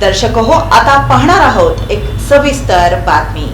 दर्शक हो आता पाहणार आहोत एक सविस्तर बातमी.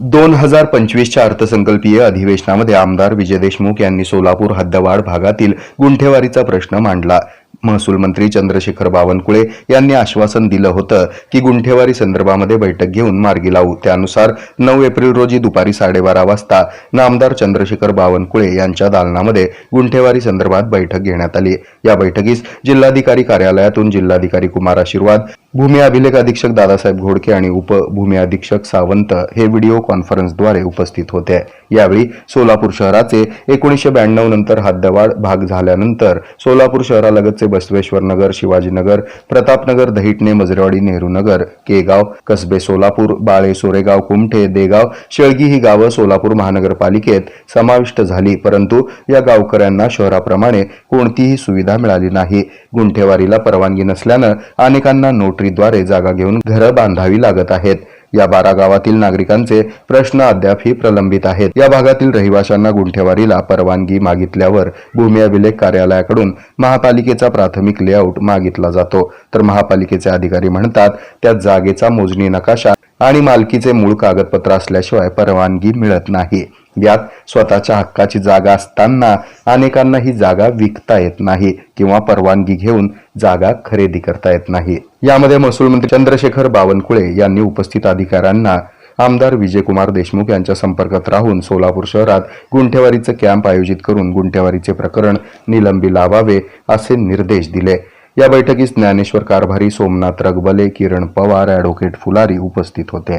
दोन हजार पंचवीसच्या अर्थसंकल्पीय अधिवेशनामध्ये आमदार विजय देशमुख यांनी सोलापूर हद्दवाड भागातील गुंठेवारीचा प्रश्न मांडला. महसूल मंत्री चंद्रशेखर बावनकुळे यांनी आश्वासन दिलं होतं की गुंठेवारी संदर्भामध्ये बैठक घेऊन मार्गी लावू. त्यानुसार नऊ एप्रिल रोजी दुपारी साडेबारा वाजता नामदार चंद्रशेखर बावनकुळे यांच्या दालनामध्ये गुंठेवारी संदर्भात बैठक घेण्यात आली. या बैठकीस जिल्हाधिकारी कार्यालयातून जिल्हाधिकारी कुमार आशीर्वाद भूमी अभिलेख अधीक्षक दादासाहेब घोडके आणि उपभूमी अधीक्षक सावंत हे व्हिडिओ कॉन्फरन्सद्वारे उपस्थित होते. यावेळी सोलापूर शहराचे एकोणीसशे ब्याण्णव नंतर हद्दवाढ भाग झाल्यानंतर सोलापूर शहरालगत शहरालगतचे बसवेश्वर नगर शिवाजीनगर प्रतापनगर दहिटणे मजरेवाडी नेहरूनगर केगाव कसबे सोलापूर बाळे सोरेगाव कुमठे देगाव शेळगी ही गावं सोलापूर महानगरपालिकेत समाविष्ट झाली. परंतु या गावकऱ्यांना शहराप्रमाणे कोणतीही सुविधा मिळाली नाही. गुंठेवारीला परवानगी नसल्यानं अनेकांना नोटरीद्वारे जागा घेऊन घरं बांधावी लागत आहेत. या बारा गावातील नागरिकांचे प्रश्न अद्यापही प्रलंबित आहेत. या भागातील रहिवाशांना गुंठेवारीला परवानगी मागितल्यावर भूमी अभिलेख कार्यालयाकडून महापालिकेचा प्राथमिक लेआउट मागितला जातो. तर महापालिकेचे अधिकारी म्हणतात त्या जागेचा मोजणी नकाशा आणि मालकीचे मूळ कागदपत्र असल्याशिवाय परवानगी मिळत नाही. यात स्वतःच्या हक्काची जागा असताना अनेकांना ही जागा विकता येत नाही किंवा परवानगी घेऊन जागा खरेदी करता येत नाही. यामध्ये महसूल मंत्री चंद्रशेखर बावनकुळे यांनी उपस्थित अधिकाऱ्यांना आमदार विजयकुमार देशमुख यांच्या संपर्कात राहून सोलापूर शहरात गुंठेवारीचं कॅम्प आयोजित करून गुंठेवारीचे प्रकरण निलंबी लावावे असे निर्देश दिले. या बैठकीस ज्ञानेश्वर कारभारी सोमनाथ रगबले किरण पवार ॲडव्होकेट फुलारी उपस्थित होते.